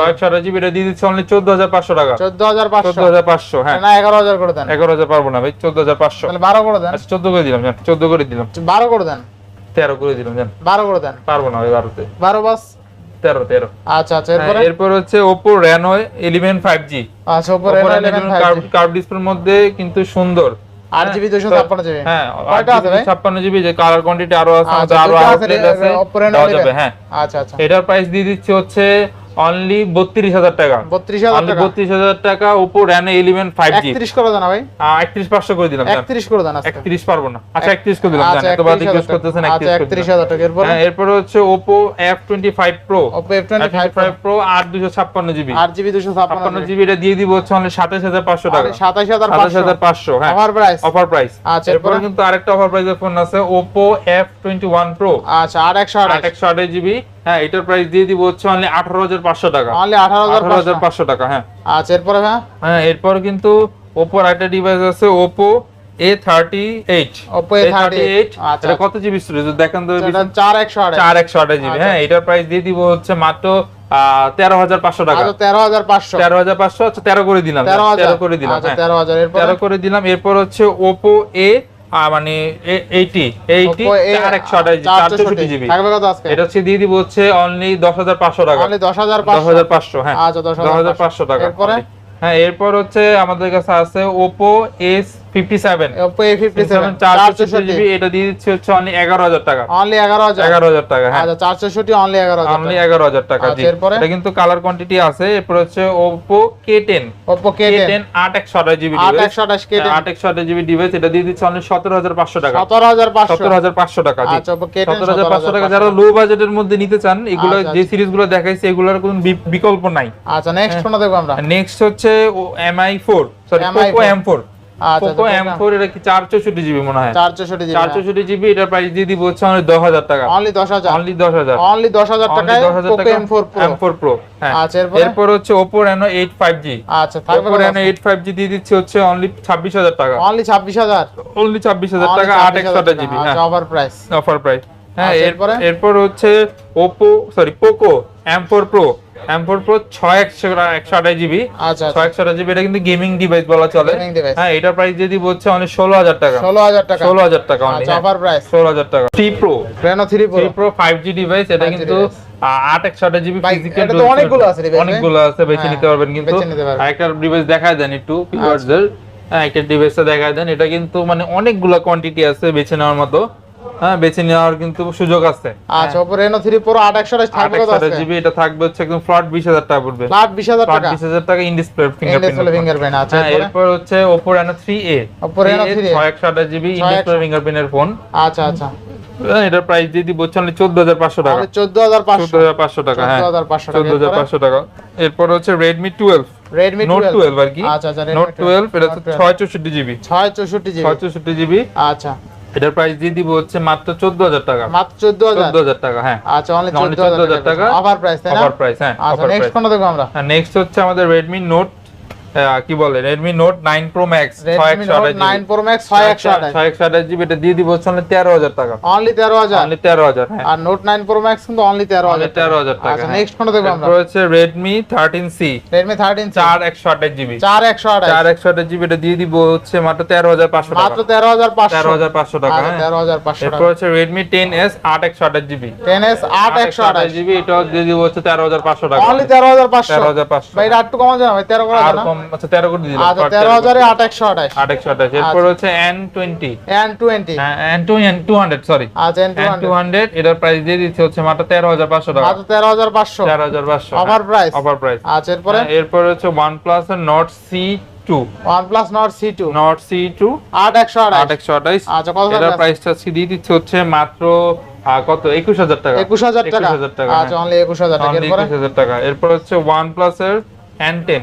ছয় একশো আঠাশ জিবি এটা দিয়ে দিচ্ছে অনলি চোদ্দ হাজার পাঁচশো টাকা। চোদ্দ হাজার পাঁচশো। চোদ্দ হাজার পাঁচশো হ্যাঁ। না এগারো হাজার করে দেন। এগারো হাজার পারব না ভাই চোদ্দ হাজার পাঁচশো। তাহলে বারো করে দেন। আচ্ছা চোদ্দ করে দিলাম জান চোদ্দ করে দিলাম। বারো করে দেন। তেরো করে দিলাম জান। বারো করে দেন। পারব না ভাই বারোতে। বারো বাস। তেরো তেরো। আচ্ছা আচ্ছা হ্যাঁ, এরপর হচ্ছে Oppo Reno eleven five G আচ্ছা ইলেভেন কার্ভ ডিসপ্লের মধ্যে কিন্তু সুন্দর। আট জিবি দুশো ছাপ্পান্ন জিবি হ্যাঁ? ছাপ্পান্ন জিবি যে কালার কোয়ান্টিটি আরও আছে আচ্ছা, আরও আছে আউটলেট রে, আছে Oppo Reno দেওয়া 11 যাবে হ্যাঁ। আচ্ছা আচ্ছা। এটার প্রাইস দিয়ে দিচ্ছে হচ্ছে অনলি বত্রিশ হাজার টাকা। বত্রিশ হাজার টাকা? বত্রিশ হাজার টাকা Oppo Reno eleven five G একত্রিশ করে দেন ভাই। একত্রিশ পাঁচশো করে দিলাম। একত্রিশ করে দেন একত্রিশ পারব না। আচ্ছা একত্রিশ করে দিলাম আচ্ছা এতবার রিকোয়েস্ট করতেছেন আচ্ছা একত্রিশ হাজার টাকা। এরপরে? হ্যাঁ এরপরে হচ্ছে Oppo F twenty five pro Oppo F twenty five five pro আট দুশো ছাপ্পান্ন জিবি আট জিবি দুশো ছাপ্পান্ন জিবি এটা দিয়ে দিব হচ্ছে অনলি সাতাশ হাজার পাঁচশো টাকা। সাতাশ হাজার সাতাশ হাজার পাঁচশো হ্যাঁ। অফার প্রাইস অফার প্রাইস আচ্ছা, এরপরে? কিন্তু আরেকটা অফার প্রাইসের ফোন আছে Oppo F twenty one pro আচ্ছা আট একশো আট একশো আঠাশ জিবি হ্যাঁ এটার প্রাইস দিয়ে দিব হচ্ছে অনলি আঠারো হাজার পাঁচশো টাকা। অনলি আঠারো হাজার আঠারো হাজার পাঁচশো টাকা হ্যাঁ। আচ্ছা এরপরে হ্যাঁ হ্যাঁ এরপর কিন্তু ওপোর একটা ডিভাইস আছে থার্টি এইট Oppo A38 আচ্ছা। এটা কত জিবি স্টোরেজ দেখেন তো এটা চার একশো আঠাশ। জিবি আচ্ছা। হ্যাঁ এটার প্রাইস দিয়ে দিব হচ্ছে মাত্র আহ, তেরো হাজার পাঁচশো টাকা। আচ্ছা তেরো হাজার পাঁচশো। তেরো হাজার পাঁচশো আচ্ছা তেরো করে দিলাম। তেরো হাজার। তেরো করে দিলাম আচ্ছা হ্যাঁ। তেরো হাজার। তেরো করে দিলাম এরপর হচ্ছে ওপো এ মানে এইটি এইটি আর একশো আঠাশ জিবি থাকবে কত আজকে? এটা হচ্ছে দিয়ে দিব হচ্ছে অনলি দশ হাজার পাঁচশো টাকা। দশ হাজার দশ হাজার পাঁচশো হ্যাঁ। আচ্ছা দশ হাজার পাঁচশো। টাকা। হ্যাঁ এরপর হচ্ছে আমাদের কাছে আছে Oppo S fifty seven Oppo A fifty seven চার চার চৌষট্টি চৌষট্টি জিবি এটা দিয়ে দিচ্ছে হচ্ছে অনলি এগারো হাজার টাকা। অনলি এগারো হাজার। এগারো হাজার টাকা হ্যাঁ। আচ্ছা অনলি অনলি এগারো হাজার টাকা। জি। আচ্ছা, এটা কিন্তু কালার কোয়ান্টিটি আছে এরপর হচ্ছে জিবি জিবি ডিভাইস এটা দিয়ে দিচ্ছে অনলি টাকা। টাকা জি। আচ্ছা যারা লো বাজেটের মধ্যে নিতে চান এগুলো আচ্ছা, যে আচ্ছা। সিরিজগুলো দেখাইছে এগুলোর কোনো বিকল্প নাই। আচ্ছা নেক্সট হ্যাঁ। কোনটা দেখব আমরা। নেক্সট হচ্ছে সরি আচ্ছা পোকো M4 এটা কি 464 জিবি মনে হয়? 464 জিবি 464 জিবি এটা প্রাইস দিয়ে দিব হচ্ছে আমাদের 10000 টাকা। অনলি 10000 অনলি অনলি 10000 টাকায় পোকো M4 Pro M4 হ্যাঁ। এরপর? হচ্ছে Oppo Reno 8 5G আচ্ছা থাকবে Oppo Reno 8 5G দিয়ে দিচ্ছে হচ্ছে অনলি 26000 টাকা। অনলি 26000 অনলি 26000 টাকা 8 100 জিবি হ্যাঁ। অফার প্রাইস অফার প্রাইস এরপর? হচ্ছে Oppo sorry Poco M4 Pro M4 একশো জিবি ছয় জিবি এটা কিন্তু গেমিং ডিভাইস বলা চলে। হ্যাঁ এটা প্রাইস যদি বলছে ষোলো হাজার টাকা। ষোলো হাজার টাকা। ষোলো হাজার টাকা হ্যাঁ। হাজার টাকা। ফাইভ জি ডিভাইস এটা কিন্তু আট একশো জিবি আছে আছে বেছে নিতে পারবেন কিন্তু। একটা ডিভাইস দেখা দেন একটু হ্যাঁ একটা দেখা দেন এটা কিন্তু মানে অনেকগুলো কোয়ান্টিটি আছে বেছে নেওয়ার মতো। হ্যাঁ বেছে নেওয়ার কিন্তু সুযোগ আছে। আচ্ছা ওপো রেনো থ্রি প্রো থাকবে কত আছে জিবি এটা থাকবে হচ্ছে একদম ফ্ল্যাট বিশ হাজার টাকা পড়বে। ফ্ল্যাট বিশ হাজার ফ্ল্যাট টাকা? বিশ হাজার টাকা ইন ডিসপ্লে ফিঙ্গারপ্রিন্ট ফিঙ্গারপ্রিন্ট আচ্ছা হ্যাঁ এরপর? হচ্ছে Oppo Reno 3a Oppo Reno 3A ছয় একশো আঠাশ জিবি ইন ডিসপ্লে ফিঙ্গারপ্রিন্টের ফোন আচ্ছা আচ্ছা। এটার প্রাইস দিয়ে দিব চোদ্দ হাজার পাঁচশো টাকা। চোদ্দ হাজার পাঁচশো। টাকা হ্যাঁ। 14,500 টাকা। চোদ্দ হাজার পাঁচশো টাকা। এরপর হচ্ছে Redmi twelve Redmi note twelve আর কি। আচ্ছা আচ্ছা এটা Note 12 ছয় চৌষট্টি জিবি ছয় চৌষট্টি জিবি ছয় চৌষট্টি জিবি আচ্ছা। এটার প্রাইস দিয়ে দিব হচ্ছে মাত্র চোদ্দ হাজার টাকা। মাত্র চোদ্দ হাজার চোদ্দ হাজার টাকা হ্যাঁ। আচ্ছা অনলি Only 14,000 টাকা। অফার প্রাইস তাই না? অফার প্রাইস হ্যাঁ আচ্ছা নেক্সট প্রাইস কোনটা দেখব আমরা? নেক্সট হচ্ছে আমাদের রেডমি নোট কি বলে আঠাশ ছয় একশো আঠাশ জিবি এটা দিয়ে দিব টাকা অনলি অনলি হ্যাঁ আর কিন্তু অনলি টাকা আচ্ছা হ্যাঁ। নেক্সট কোনটা দেখব আমরা জিবি জিবি এটা দিয়ে দিব হচ্ছে মাত্র তেরো হাজার পাঁচশো টাকা মাত্র তেরো হাজার পাঁচশো তেরো হাজার পাঁচশো টাকা আচ্ছা হ্যাঁ তেরো হাজার পাঁচশো এরপর হচ্ছে রেডমি টেন এস আট একশো আঠাশ জিবি টেন এস আট একশো আঠাশ জিবি এটাও দিয়ে দিব হচ্ছে তেরো হাজার পাঁচশো টাকা অনলি তেরো হাজার পাঁচশো তেরো হাজার পাঁচশো ভাই এটা একটু কমা যাবে ভাই তেরো করা আর না কম আচ্ছা 13 করে দিলাম আচ্ছা 13128 2128 এরপর হচ্ছে N20 N20 N200 সরি আচ্ছা N200 এটার প্রাইস দিয়ে দিচ্ছে হচ্ছে মাত্র 13500 টাকা। আচ্ছা 13500 13500 অফার প্রাইস অফার প্রাইস আচ্ছা এরপর? এরপর হচ্ছে OnePlus এর Nord C OnePlus Nord C2 Nord C2 8128 আচ্ছা কত প্রাইসটা আজকে দিয়ে দিচ্ছে হচ্ছে মাত্র কত? 21000 টাকা। 21000 টাকা। হ্যাঁ। আচ্ছা অনলি 21000 টাকা। এরপর? 21000 টাকা। এরপর হচ্ছে OnePlus এর N10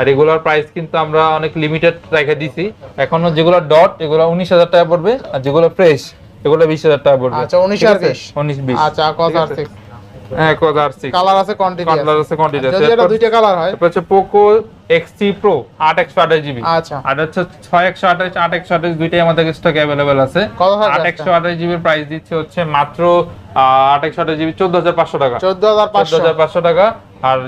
আর এগুলোর প্রাইস কিন্তু আমরা অনেক লিমিটেড রেখে দিছি। এখনও যেগুলো ডট এগুলো উনিশ হাজার টাকা পড়বে আর যেগুলো ফ্রেশ এগুলো বিশ হাজার টাকা পড়বে। আচ্ছা, 19 আর 20 উনিশ বিশ। আচ্ছা কস আর হ্যাঁ কত আর সিক্স কালার আছে কোয়ান্টিটি কালার আছে। কোয়ান্টিটি আছে। এটা এরপর- দুইটা কালার হয়? হচ্ছে পোকো এক্সটি প্রো আট একশো আঠাশ জিবি আচ্ছা। আর হচ্ছে ছয় একশো আঠাশ আট একশো আঠাশ দুইটাই আমাদের স্টক অ্যাভেলেবেল আছে। কত আট? একশো আঠাশ জিবির প্রাইস দিচ্ছে হচ্ছে মাত্র আঠাশ জিবি চোদ্দ হাজার পাঁচশো টাকা। চোদ্দ হাজার পাঁচশো। টাকা। আর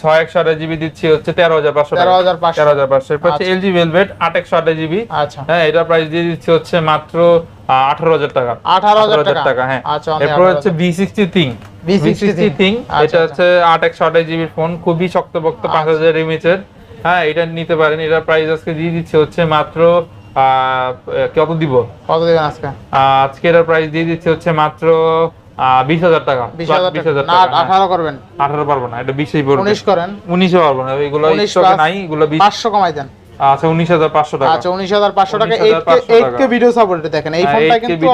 ছয় একশো আঠাশ জিবি দিচ্ছি হচ্ছে তেরো হাজার পাঁচশো টাকা। 13,500 তেরো হাজার পাঁচশো। এরপর হচ্ছে। এলজি ভেলভেট আট একশো আঠাশ জিবি। আচ্ছা। হ্যাঁ এটা প্রাইস দিয়ে দিচ্ছি হচ্ছে মাত্র আঠারো হাজার টাকা। আঠারো হাজার টাকা। টাকা হ্যাঁ। এরপর হচ্ছে V sixty thing V sixty thing এটা হচ্ছে আট একশো আঠাশ জিবির ফোন খুবই শক্তপোক্ত পাঁচ আচ্ছা। হাজার এমএচের হ্যাঁ এটা নিতে পারেন। এটা প্রাইস আজকে দিয়ে দিচ্ছে হচ্ছে মাত্র আহ, কত দিব? কত দিবেন আজকে? আজকে এটার প্রাইস দিয়ে দিচ্ছে হচ্ছে মাত্র বিশ হাজার টাকা। বিশ হাজার টাকা। না হ্যাঁ। আঠারো করবেন। আঠারো পারব না এটা বিশেই পড়বে। উনিশ করেন। উনিশে পারব না এগুলো 19 নাই এগুলো পাঁচশো কমাই দেন। আচ্ছা উনিশ হাজার পাঁচশো টাকা। আচ্ছা উনিশ হাজার পাঁচশো টাকা। 19,500 এইট কে। ভিডিও সাপোর্ট দেখেন এই হ্যাঁ, ফোনটা 8K কিন্তু।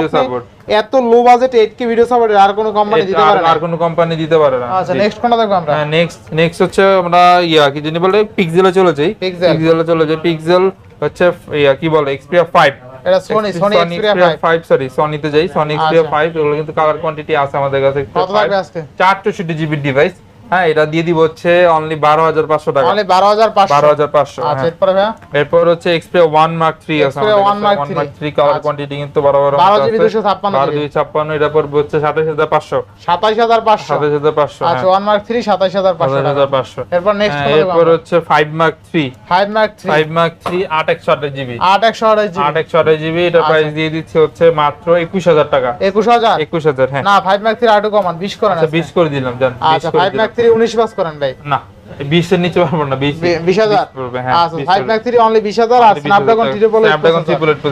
এত low budget eight K video support আর কোনো কোম্পানি দিতে পারে না। আর কোনো কোম্পানি দিতে পারে না। আচ্ছা নেক্সট কোনটা দেখব আমরা? হ্যাঁ নেক্সট নেক্সট হচ্ছে আমরা ইয়া কি জানি বলে পিক্সেলে চলে যাই। পিক্সেলে চলে যাই পিক্সেল হচ্ছে ইয়া কি বলে এক্সপিরিয়া 5 এটা Sony Sony Xperia five 5 sorry সনিতে যাই সনি এক্সপিরিয়া আচ্ছা। 5 এগুলো কিন্তু কালার কোয়ান্টিটি আছে আমাদের কাছে। কত থাকবে আজকে? 464 জিবি ডিভাইস হ্যাঁ এটা দিয়ে দিব হচ্ছে অনলি 12500 টাকা। অনলি বারো হাজার পাঁচশো। 12500 আচ্ছা হ্যাঁ। এরপর হচ্ছে এক্সপিরিয়া 1 মার্ক 3 আছে Xperia আমাদের 1 Mark কাছে। 1 মার্ক 3 3 কালার আচ্ছা। কোয়ান্টিটি কিন্তু বড় বড় 12 জিবি 256 12 জিবি। 256 এটা পড়বে হচ্ছে 27500 সাতাইশ হাজার পাঁচশো। 27500 হ্যাঁ। আচ্ছা ওয়ান মার্ক থ্রি সাতাইশ হাজার পাঁচশো টাকা। 27500 এরপর নেক্সট হ্যাঁ, এরপর হচ্ছে 5 mark 3 five mark three 5 mark 3 8128 GB. আট একশো আঠাশ জিবি। 8128 জিবি এটা আচ্ছা। প্রাইস দিয়ে দিচ্ছে হচ্ছে মাত্র 21000 টাকা। একুশ হাজার? 21000 হ্যাঁ। না ফাইভ মার্ক থ্রি আটু কমান বিশ করেন আচ্ছা। 20 করে দিলাম জান আচ্ছা ফাইভ মার্ক থ্রি উনিশ পাস করেন ভাই। না। 20 নিচে পারব না বিশ হাজার? হ্যাঁ আচ্ছা ফাইভ করে। থ্রি অনলি বিশ হাজার আর Snapdragon triple Snapdragon triple eight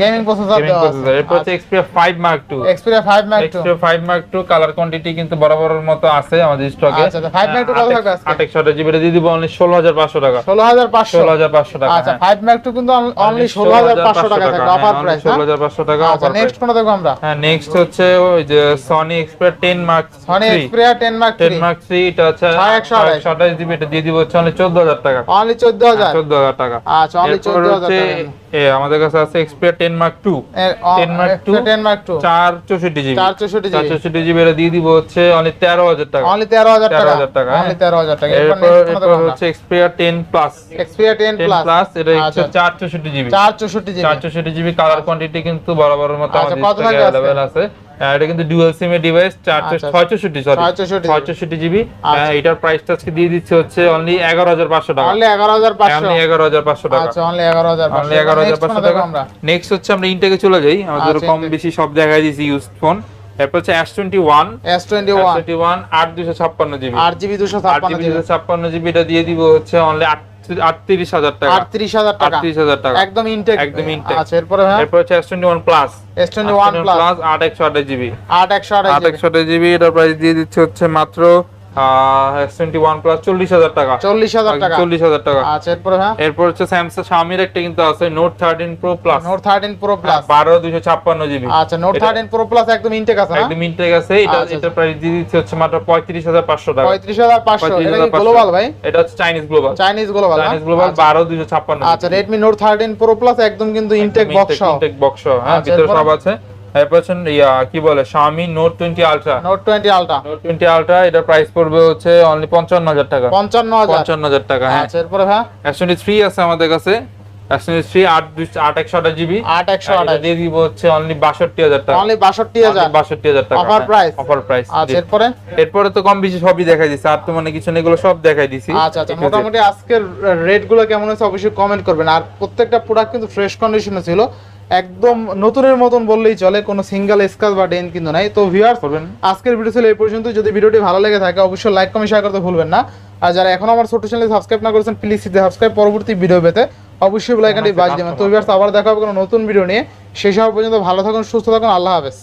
gaming processor Gaming এরপর হচ্ছে Xperia 5 Mark II Xperia five mark two Xperia 5 Mark II colour quantity কিন্তু বরাবরের মতো আছে আমাদের স্টকে আচ্ছা, আচ্ছা, 5 Mark কত থাকবে আজকে? 8 জিবি দিয়ে দিব অনলি 16500 টাকা। ষোলো হাজার পাঁচশো। 16500 টাকা আচ্ছা হ্যাঁ। ফাইভ মার্ক টু কিন্তু অনলি ষোলো হাজার পাঁচশো টাকা থাকবে। অফার প্রাইস ষোলো হাজার পাঁচশো টাকা আচ্ছা নেক্সট কোনটা দেখব আমরা? হ্যাঁ নেক্সট হচ্ছে ওই যে Sony Xperia ten mark Sony Xperia ten mark ten mark three এটা হচ্ছে একশো আঠাশ। একশো এটা দিয়ে দিব হচ্ছে অনলি চোদ্দ হাজার টাকা। অনলি চোদ্দ হাজার? চোদ্দ হাজার টাকা। আচ্ছা অনলি এরপর চোদ্দ হাজার হচ্ছে টাকা। এ, আমাদের কাছে আছে Xperia ten mark two 10 Mark II, ten mark two চার চৌষট্টি জিবি চার চৌষট্টি চার জিবি চৌষট্টি জিবি এটা দিয়ে দিব হচ্ছে অনলি তেরো হাজার টাকা। অনলি তেরো হাজার টাকা। 13,000 টাকা, অনলি হ্যাঁ। তেরো হাজার টাকা। এরপর হচ্ছে Xperia ten plus Xperia ten plus এটা হচ্ছে আচ্ছা। চার চৌষট্টি জিবি চার চৌষট্টি জিবি চার চৌষট্টি জিবি কালার কোয়ান্টিটি কিন্তু বরাবরের মতো আচ্ছা, আমাদের? অ্যাভেলেবল আছে। এটা কিন্তু ডুয়াল সিম এর ডিভাইস চারশো আচ্ছা। ছয়ষট্টি সরি 664 জিবি। আচ্ছা। এটার প্রাইসটা আজকে দিয়ে দিচ্ছে হচ্ছে অনলি এগারো হাজার পাঁচশো টাকা। অনলি এগারো হাজার পাঁচশো। অনলি এগারো হাজার পাঁচশো টাকা। আচ্ছা অনলি এগারো হাজার অনলি এগারো হাজার পাঁচশো টাকা। আমরা। নেক্সট হচ্ছে আমরা ইনটেকে চলে যাই। আমাদের আচ্ছা, কম বেশি সব দেখাই দিয়েছি ইউজ ফোন এরপর হচ্ছে S twenty one S twenty S one twenty one আট দুশো ছাপ্পান্ন জিবি আট জিবি দুশো আট ছাপ্পান্ন জিবি এটা দিয়ে দিব হচ্ছে অনলি আটত্রিশ হাজার টাকা। আটত্রিশ হাজার টাকা। আটত্রিশ হাজার টাকা। একদম ইনটেক। আচ্ছা এরপরে হ্যাঁ এরপর হচ্ছে S twenty one plus S twenty one plus আট একশো আঠাশ জিবি আট একশো আঠাশ আট একশো আঠাশ জিবি এটার প্রাইস দিয়ে দিচ্ছে হচ্ছে মাত্র এস টোয়েন্টি ওয়ান প্লাস চল্লিশ হাজার টাকা। চল্লিশ হাজার টাকা? চল্লিশ হাজার টাকা। আচ্ছা এরপরে হ্যাঁ? এরপর হচ্ছে স্যামসাং শামির একটা কিন্তু আছে note thirteen pro plus note thirteen pro plus বারো দুশো ছাপ্পান্ন জিবি। আচ্ছা নোট এটা- থার্টিন প্রো প্লাস একদম ইনটেক আছে একদম ইনটেক আছে এটা আচ্ছা, এটা প্রাইস দিয়ে দিচ্ছে হচ্ছে মাত্র পঁয়ত্রিশ হাজার পাঁচশো টাকা। পঁয়ত্রিশ হাজার পাঁচশো পঁয়ত্রিশ এটা কি গ্লোবাল ভাই? এটা হচ্ছে Chinese global Chinese global Chinese global বারো দুশো ছাপ্পান্ন আচ্ছা Redmi note thirteen pro plus একদম কিন্তু ইনটেক বক্স ইনটেক বক্স হ্যাঁ আচ্ছা, ভিতরে সব আছে। এরপর হচ্ছে ইয়া কি বলে Xiaomi Note 20 Ultra note twenty ultra Note 20 Ultra এটার প্রাইস পড়বে হচ্ছে অনলি পঞ্চান্ন হাজার টাকা। পঞ্চান্ন হাজার। পঞ্চান্ন হাজার টাকা হ্যাঁ। আচ্ছা এরপরে হ্যাঁ S23 থ্রি আছে আমাদের কাছে। S23 থ্রি আট দুশো আট একশো আঠাশ জিবি আট একশো এটা আঠাশ। দিয়ে দিব হচ্ছে অনলি বাষট্টি হাজার টাকা। অনলি বাষট্টি হাজার। বাষট্টি হাজার টাকা Offer price? অফার প্রাইস আচ্ছা এরপরে? এরপরে তো কম বেশি সবই দেখাই দিছি। আর তো মানে কিছু নেই এগুলো সব দেখাই দিছি। আচ্ছা আচ্ছা মোটামুটি আজকের রেটগুলো কেমন হয়েছে অবশ্যই কমেন্ট করবেন। আর প্রত্যেকটা প্রোডাক্ট কিন্তু ফ্রেশ কন্ডিশনে ছিল। একদম নতুনের মতন বললেই চলে কোনো সিঙ্গেল স্কাচ বা ডেন কিন্তু নাই। তো ভিউয়ার্স করবেন। আজকের ভিডিও ছিল এই পর্যন্ত। যদি ভিডিওটি ভালো লেগে থাকে অবশ্যই লাইক কমেন্ট শেয়ার করতে ভুলবেন না। আর যারা এখন আমার ছোট চ্যানেল সাবস্ক্রাইব না করেছেন প্লিজ সাবস্ক্রাইব পরবর্তী ভিডিও পেতে। অবশ্যই বেল বাজ দেবেন। তো ভিউয়ার্স আবার দেখা হবে কোনো নতুন ভিডিও নিয়ে। সেই সময় পর্যন্ত ভালো থাকুন সুস্থ থাকুন আল্লাহ হাফেজ।